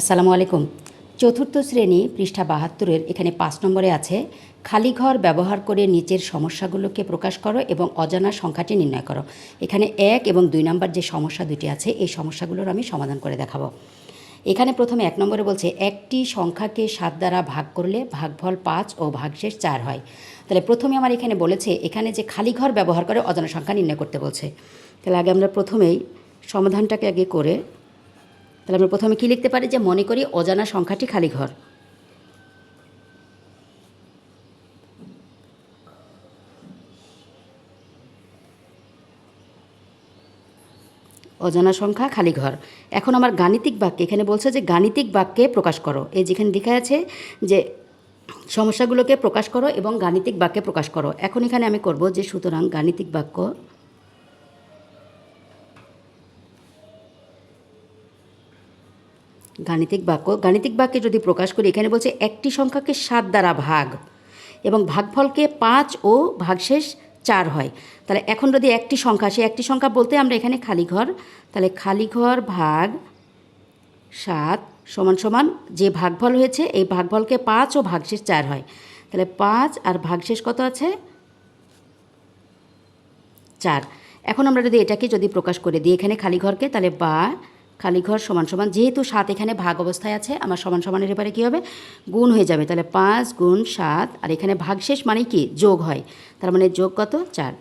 আসসালামু আলাইকুম। চতুর্থ শ্রেণি পৃষ্ঠা বাহাত্তরের এখানে পাঁচ নম্বরে আছে, খালি ঘর ব্যবহার করে নিচের সমস্যাগুলোকে প্রকাশ করো এবং অজানা সংখ্যাটি নির্ণয় করো। এখানে এক এবং দুই নম্বর যে সমস্যা দুটি আছে, এই সমস্যাগুলোর আমি সমাধান করে দেখাবো। এখানে প্রথমে এক নম্বরে বলছে, একটি সংখ্যাকে সাত দ্বারা ভাগ করলে ভাগফল পাঁচ ও ভাগশেষ চার হয়। তাহলে প্রথমে আমার এখানে বলেছে, এখানে যে খালি ঘর ব্যবহার করে অজানা সংখ্যা নির্ণয় করতে বলছে। তাহলে আগে আমরা প্রথমেই সমাধানটাকে আগে করে তাহলে আমরা প্রথমে কী লিখতে পারি? যে মনে করি অজানা সংখ্যাটি খালি ঘর। অজানা সংখ্যা খালি ঘর। এখন আমার গাণিতিক বাক্যে, এখানে বলছে যে গাণিতিক বাক্যে প্রকাশ করো। এই যেখানে লেখা আছে যে সমস্যাগুলোকে প্রকাশ করো এবং গাণিতিক বাক্যে প্রকাশ করো। এখন এখানে আমি করব যে সুতরাং গাণিতিক বাক্য গাণিতিক বাক্য। গাণিতিক বাক্যে যদি প্রকাশ করি, এখানে বলছে একটি সংখ্যাকে সাত দ্বারা ভাগ এবং ভাগফলকে পাঁচ ও ভাগশেষ চার হয়। তাহলে এখন যদি একটি সংখ্যা সে একটি সংখ্যা বলতে আমরা এখানে খালি ঘর, তাহলে খালি ঘর ভাগ সাত সমান সমান যে ভাগফল হয়েছে, এই ভাগফলকে পাঁচ ও ভাগশেষ চার হয়। তাহলে পাঁচ আর ভাগশেষ কত আছে? চার। এখন আমরা যদি এটাকে যদি প্রকাশ করে দিই, এখানে খালি ঘরকে, তাহলে বা খালি ঘর সমান সমান, যেহেতু সাত এখানে ভাগ অবস্থায় আছে, আমার সমান সমানের এবারে কী হবে? গুণ হয়ে যাবে, তাহলে পাঁচ গুণ সাত, আর এখানে ভাগশেষ মানে কি? যোগ হয়, তার মানে যোগ কত? চার।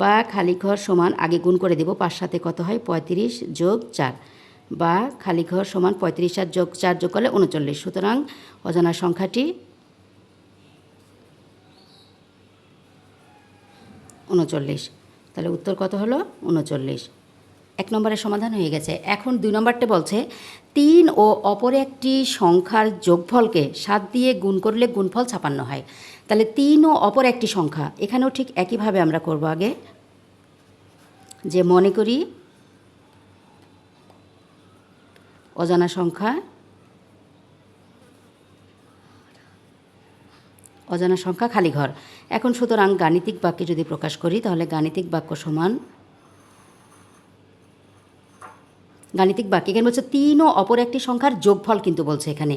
বা খালি ঘর সমান, আগে গুণ করে দেব, পাঁচ সাথে কত হয়? পঁয়ত্রিশ যোগ চার। বা খালি ঘর সমান পঁয়ত্রিশ আর যোগ চার যোগ করলে উনচল্লিশ। সুতরাং অজানা সংখ্যাটি উনচল্লিশ। তাহলে উত্তর কত হলো? উনচল্লিশ। এক নম্বরের সমাধান হয়ে গেছে। এখন দুই নম্বরটা বলছে, তিন ও অপর একটি সংখ্যার যোগফলকে সাত দিয়ে গুণ করলে গুণফল ছাপান্ন হয়। তাহলে তিন ও অপর একটি সংখ্যা, এখানেও ঠিক একইভাবে আমরা করব আগে। যে মনে করি, অজানা সংখ্যা অজানা সংখ্যা খালি ঘর। এখন সুতরাং গাণিতিক বাক্যে যদি প্রকাশ করি, তাহলে গাণিতিক বাক্য সমান গাণিতিক বাক্য। এখানে বলছে তিন ও অপর একটি সংখ্যার যোগফল কিন্তু বলছে এখানে।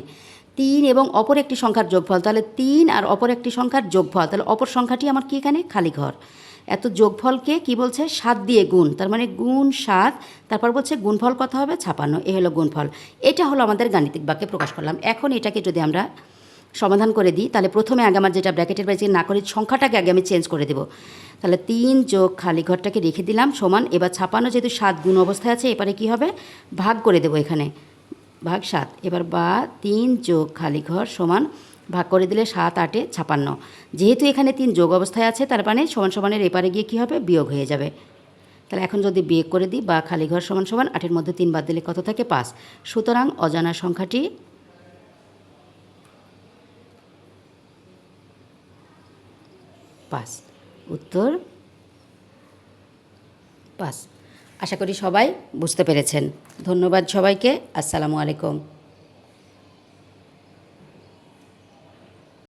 তিন এবং অপর একটি সংখ্যার যোগফল, তাহলে তিন আর অপর একটি সংখ্যার যোগফল, তাহলে অপর সংখ্যাটি আমার কী এখানে? খালি ঘর। এত যোগফলকে কি বলছে? সাত দিয়ে গুণ, তার মানে গুণ সাত, তারপর বলছে গুণফল কথা হবে? ছাপানো এ হলো গুণফল। এটা হলো আমাদের গাণিতিক বাক্যে প্রকাশ করলাম। এখন এটাকে যদি আমরা সমাধান করে দিই, তাহলে প্রথমে আগে আমার যেটা ব্র্যাকেটের বাইরে না করি সংখ্যাটাকে আগে আমি চেঞ্জ করে দেবো। তাহলে তিন যোগ খালি ঘরটাকে রেখে দিলাম, সমান, এবার ছাপানো যেহেতু সাত গুণ অবস্থায় আছে, এবারে কি হবে? ভাগ করে দেবো এখানে। ভাগ সাত, এবার বা তিন যোগ খালি ঘর সমান, ভাগ করে দিলে সাত, আটে ছাপান্ন। যেহেতু এখানে তিন যোগ অবস্থায় আছে, তার মানে সমান সমানের এপারে গিয়ে কী হবে? বিয়োগ হয়ে যাবে। তাহলে এখন যদি বিয়োগ করে দিই, বা খালি ঘর সমান সমান, আটের মধ্যে তিন বাদ দিলে কত থাকে? পাঁচ। সুতরাং অজানা সংখ্যাটি পাঁচ উত্তর পাঁচ আশা করি সবাই বুঝতে পেরেছেন। ধন্যবাদ সবাইকে। আসসালামু আলাইকুম।